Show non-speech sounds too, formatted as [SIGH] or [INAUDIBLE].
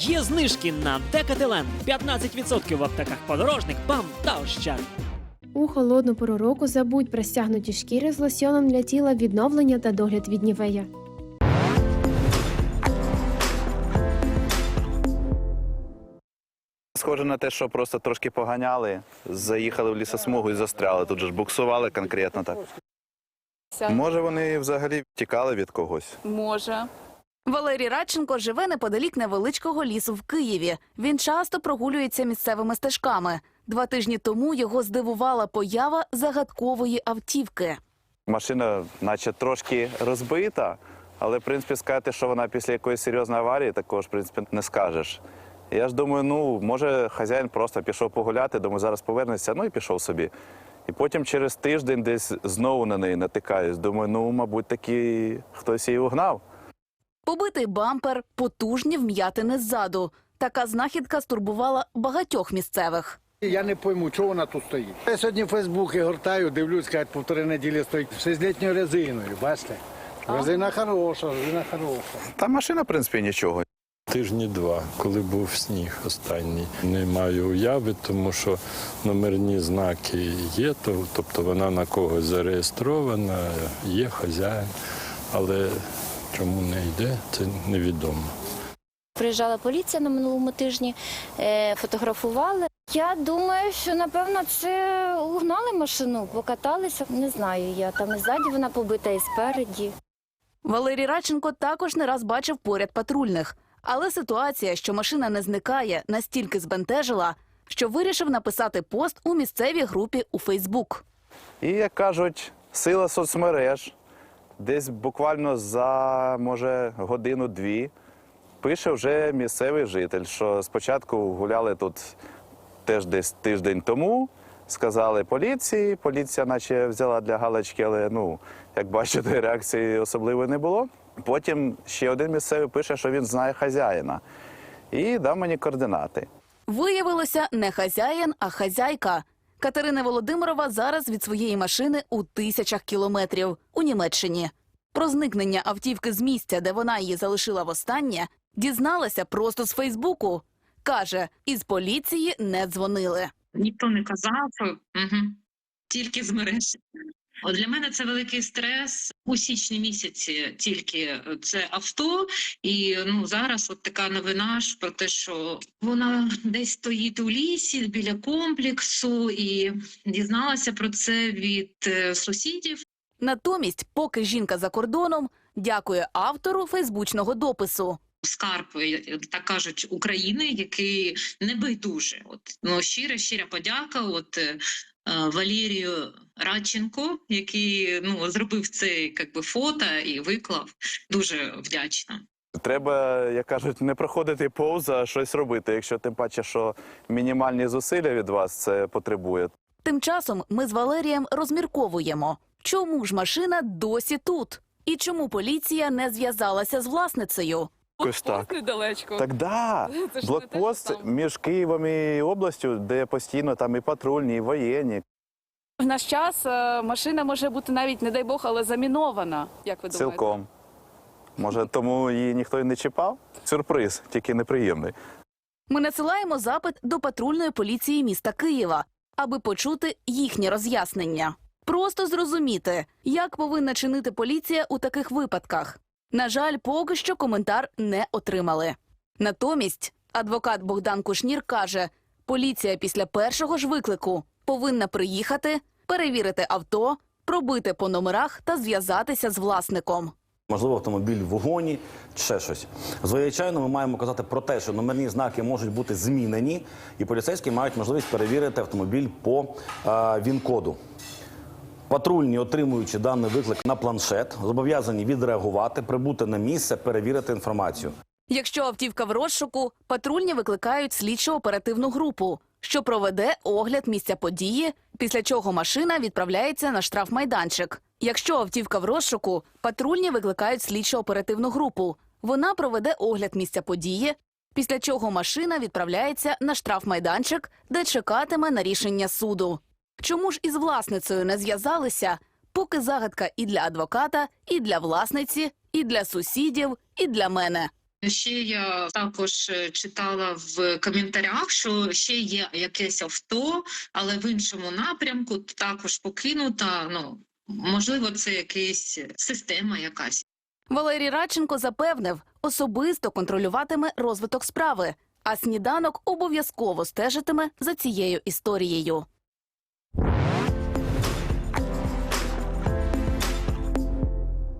Є знижки на Декателен 15% в аптеках подорожник, БАМ та Ощад. У холодну пору року забудь про стягнуті шкіри з лосьоном для тіла, відновлення та догляд від нівея. Схоже на те, що просто трошки поганяли, заїхали в лісосмугу і застряли. Тут же ж буксували конкретно так. Може, вони взагалі тікали від когось. Може. Валерій Радченко живе неподалік невеличкого лісу в Києві. Він часто прогулюється місцевими стежками. Два тижні тому його здивувала поява загадкової автівки. Машина, наче трошки розбита, але в принципі сказати, що вона після якоїсь серйозної аварії, також в принципі не скажеш. Я ж думаю, ну може хазяїн просто пішов погуляти, думаю, зараз повернеться, ну і пішов собі. І потім через тиждень десь знову на неї натикаюсь. Думаю, ну, мабуть, таки хтось її угнав. Побитий бампер, потужні вм'ятини ззаду. Така знахідка стурбувала багатьох місцевих. Я не пойму, чого вона тут стоїть. Я сьогодні Фейсбуки гортаю, дивлюсь, кажуть, півтори неділі стоїть все з літньою резиною, бачите? Резина хороша, резина хороша. Та машина, в принципі, нічого. Тижні два, коли був сніг останній. Не маю уяви, тому що номерні знаки є, тобто вона на когось зареєстрована, є хазяїн, але чому не йде, це невідомо. Приїжджала поліція на минулому тижні, е, фотографували. Я думаю, що напевно це угнали машину, покаталися. Не знаю я. Там і ззаді вона побита, і спереді. Валерій Радченко також не раз бачив поряд патрульних. Але ситуація, що машина не зникає, настільки збентежила, що вирішив написати пост у місцевій групі у Фейсбук. І як кажуть, сила соцмереж десь буквально за може годину-дві пише вже місцевий житель, що спочатку гуляли тут теж десь тиждень тому. Сказали поліції, поліція наче взяла для галочки, але ну, як бачите, [LAUGHS] реакції особливої не було. Потім ще один місцевий пише, що він знає хазяїна. І дав мені координати. Виявилося не хазяїн, а хазяйка. Катерина Володимирова зараз від своєї машини у тисячах кілометрів у Німеччині. Про зникнення автівки з місця, де вона її залишила востаннє, дізналася просто з Фейсбуку. Каже, із поліції не дзвонили. ніхто не казав, угу. тільки з мереж. От для мене це великий стрес у січні місяці. Тільки це авто, і ну зараз от така новина ж про те, що вона десь стоїть у лісі біля комплексу, і дізналася про це від е, сусідів. Натомість, поки жінка за кордоном, дякує автору фейсбучного допису. Скарб, е, так кажуть, України, який не байдуже. От ну щира, щира подяка. От е, е, Валерію Радченко, який ну зробив це як би фото і виклав. Дуже вдячна. Треба, як кажуть, не проходити повз, а щось робити, якщо тим паче, що мінімальні зусилля від вас це потребує. Тим часом ми з Валерієм розмірковуємо, чому ж машина досі тут, і чому поліція не зв'язалася з власницею. Якось так. Недалечко. Так да. Це ж не те, Блокпост між Києвом і областю, де постійно там і патрульні, і воєнні. В наш час е, машина може бути навіть, не дай Бог, але замінована. Як ви думаєте? Цілком. Може, тому її ніхто і не чіпав? Сюрприз, тільки неприємний. Ми надсилаємо запит до патрульної поліції міста Києва, аби почути їхні роз'яснення. Просто зрозуміти, як повинна чинити поліція у таких випадках. На жаль, поки що коментар не отримали. Натомість адвокат Богдан Кушнір каже, поліція після першого ж виклику повинна приїхати, перевірити авто, пробити по номерах та зв'язатися з власником. Можливо, автомобіль в вогоні, ще щось. Звичайно, ми маємо казати про те, що номерні знаки можуть бути змінені, і поліцейські мають можливість перевірити автомобіль по е, ВІН-коду. Патрульні, отримуючи даний виклик на планшет, зобов'язані відреагувати, прибути на місце, перевірити інформацію. Якщо автівка в розшуку, патрульні викликають слідчо-оперативну групу, що проведе огляд місця події, після чого машина відправляється на штрафмайданчик. Якщо автівка в розшуку, патрульні викликають слідчо-оперативну групу. Вона проведе огляд місця події, після чого машина відправляється на штрафмайданчик, де чекатиме на рішення суду. Чому ж із власницею не зв'язалися? Поки загадка і для адвоката, і для власниці, і для сусідів, і для мене. Ще я також е, читала в коментарях, що ще є якесь авто, але в іншому напрямку також покинута. Ну можливо, це якась система якась. Валерій Радченко запевнив, особисто контролюватиме розвиток справи, а сніданок обов'язково стежитиме за цією історією.